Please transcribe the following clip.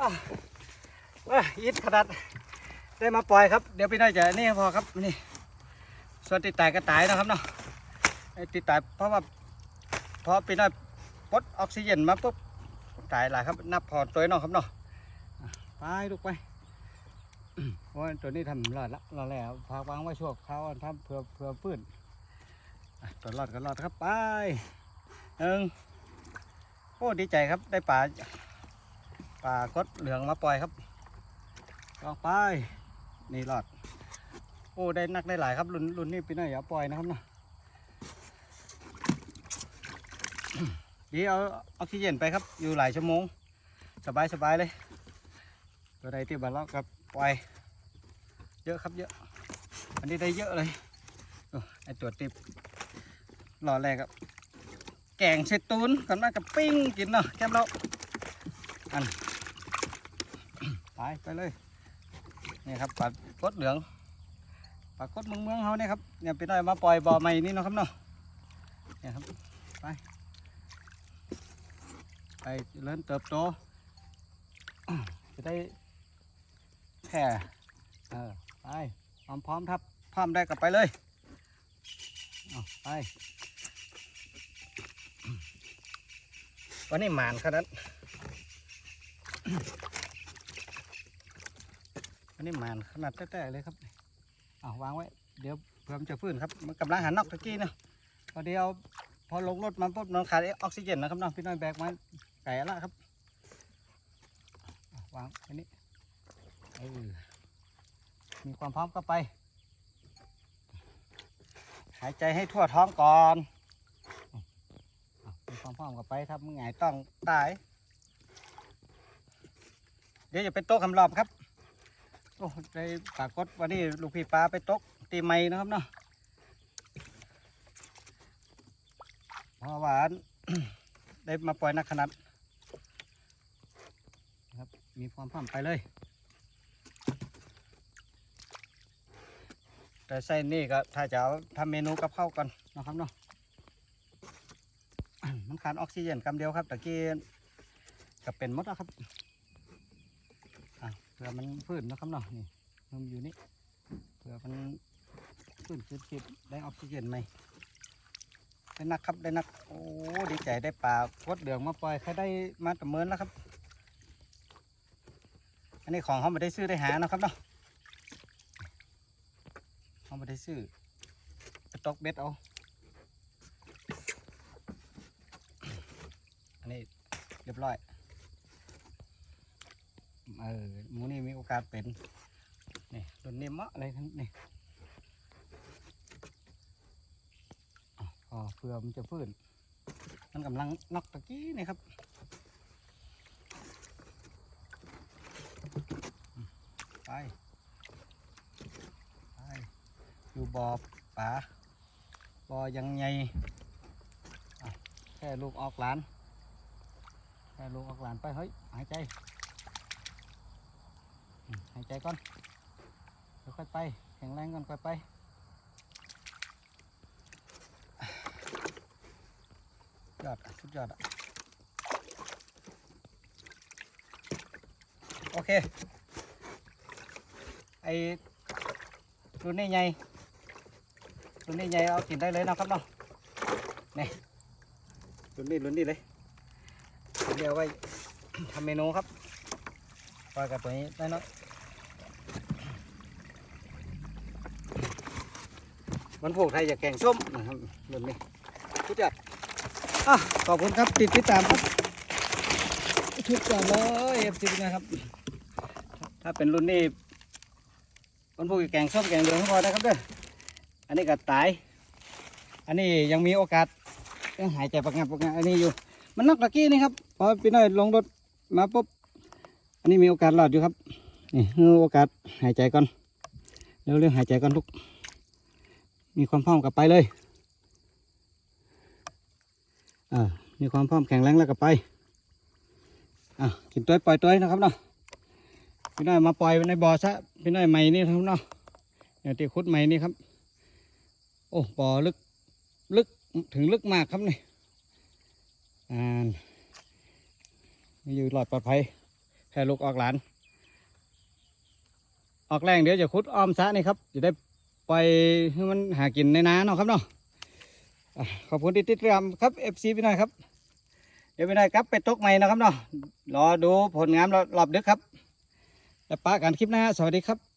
อะเอ้ยยิดขนาดได้มาปล่อยครับ เดี๋ยวพี่น้อยจะนี่พอครับนี่ส่วนติดตายก็ตายนะครับเนาะไอติดตายเพราะว่าพอพี่น้อยปลดออกซิเจนมาปุ๊บตายหลายครับ นับพอตัวน้องครับเนาะไปลูกไปว่าตัวนี้ทำรอดละรอดแล้วพากวางไว้ชั่วคราวทำเพื่อเพื่อพื้นอะตัวรอดก็รอดครับไปหนึ่ง อ้ดีใจครับได้ปลาปลากดเหลืองมาปล่อยครับลอไปนี่รอด โอ้ได้นักได้หลายครับรุ่นรุ่นนี้ปีหน้าอย่าปล่อยนะครับเนาะดีเอาออกซิเจนไปครับอยู่หลายชั่วโมง สบายสบายเลยตัวใดที่บาลอกกับปล่อยเยอะครับเยอะ อันนี้ได้เยอะเลยไอตัวติบรอแรกครับ แกงเซตูนกันมากับปิ้งกินเนาะแก้มเราอันไปไปเลยนี่ครับปลากดเหลืองปลากดเมืองเมืองเขาเนี่ยครับเนี่ยพี่น้อยมาปล่อยบ่อใหม่นี่เนาะครับเนาะเนี่ยครับไปไปเริญเติบโตจะได้แค่เออไปพร้อมพร้อมทับพร้อมได้กลับไปเลยเอาไป วันนี้หมานขนาดวันนี้หมานขนาดแต้ๆเลยครับเอาวางไว้ เดี๋ยวเพื่อมจะฟื้นครับ มันกำลังหันนอกตะกี้เนาะพอเดียวพอลงรถมาปุ๊บนอนขาดออกซิเจนนะครับน้องพี่น้อยแบกมาไก่ละครับวางไว้นี่เออมีความพร้อมก็ไป หายใจให้ทั่วท้องก่อน พร้อมก็ไปครับมึงไงต้องตาย เดี๋ยวจะเป็นโต๊ะคำรอบครับโอ้ได้ปากฏวันนี้ลูกพี่ปลาไปตกตีไม้นะครับเนาะเพราะว่าได้มาปล่อยนักขนาดนะครับมีความพร้อมไปเลย แต่ไส้นี่ก็ถ้าจะทำเมนูกับข้าวกันนะครับเนาะ ขาดออกซิเจนกำเดียวครับตะกี้ก็เป็นมดแล้วครับเผื่อมันฟื้นนะครับเนาะนี่มันอยู่นี่เผื่อมันฟื้นคืนคิดได้ออกซิเจนไหมได้นักครับได้นักโอ้ดีใจได้ปลากดเหลืองมาปล่อยใครได้มาตะเมินแล้วครับ อันนี้ของเขาไม่ได้ซื้อได้หานะครับเนาะเขาไม่ได้ซื้อไปตกเบ็ดเอา อันนี้เรียบร้อยเออหมูนี่มีโอกาสเป็นนี่รุ่นนี้เหมะอะไรทั้งนี่อะพอเพื่อมันจะฟื้นมันกำลังนอกตะกี้นี่ครับไปไปอยู่บ่อป่าบ่อยังไงแค่ลูกออกหลาน ลูกออกหลานไปเฮ้ยหายใจหายใจก่อนค่อยไปแข็งแรงก่อนค่อยไปยอดสุดยอดอะโอเคไอ้รุ่นนี้ใหญ่รุ่นนี้ใหญ่เอากินได้เลยนะครับเนาะนี่รุ่นนี้รุ่นนี้เลย เดี๋ยวไว้ทำเมนูครับปล่อยกับตัวนี้ได้เนาะมันผูกไทยจากแกงส้มนะครับรุ่นนี้สุดยอดขอบคุณครับติดติดตามครับชุดก่อนเลยเอฟซีนะครับ ถ้าเป็นรุ่นนี้มันผูกแกงส้มแกงเหลืองพอนะครับเด้ออันนี้ก็ตาย อันนี้ยังมีโอกาสยังหายใจปักงับปักงับอันนี้อยู่ มันนักตะกี้นี่ครับ พอพี่น้อยลงรถมาปุ๊บอันนี้มีโอกาสรอดอยู่ครับนี่โอกาสหายใจก่อนเร็วๆหายใจก่อนลูกมีความพร้อมกลับไปเลยอ่ามีความพร้อมแข็งแรงแล้วก็ไปอะกินตัวปล่อยตัวนะครับเนาะพี่น้อยมาปล่อยในบ่อซะพี่น้อยใหม่นี่ครับเนาะเนี่ยที่ขุดใหม่นี่ครับ โอ้บ่อลึกลึกถึงลึกมากครับนี่อ่า อยู่หลอดปลอดภัยแพร่ลูกออกหลาน ออกแรงเดี๋ยวจะคุดอ้อมสะนี่ครับจะได้ไปให้มันหากินในน้าเนาะครับเนาะขอบคุณที่ติดตามครับ FC พี่น้อยครับ เดี๋ยวพี่น้อยครับไปตกใหม่นะครับเนาะรอดูผลงานรอบดึกครับ แล้วปะกันคลิปหน้า สวัสดีครับ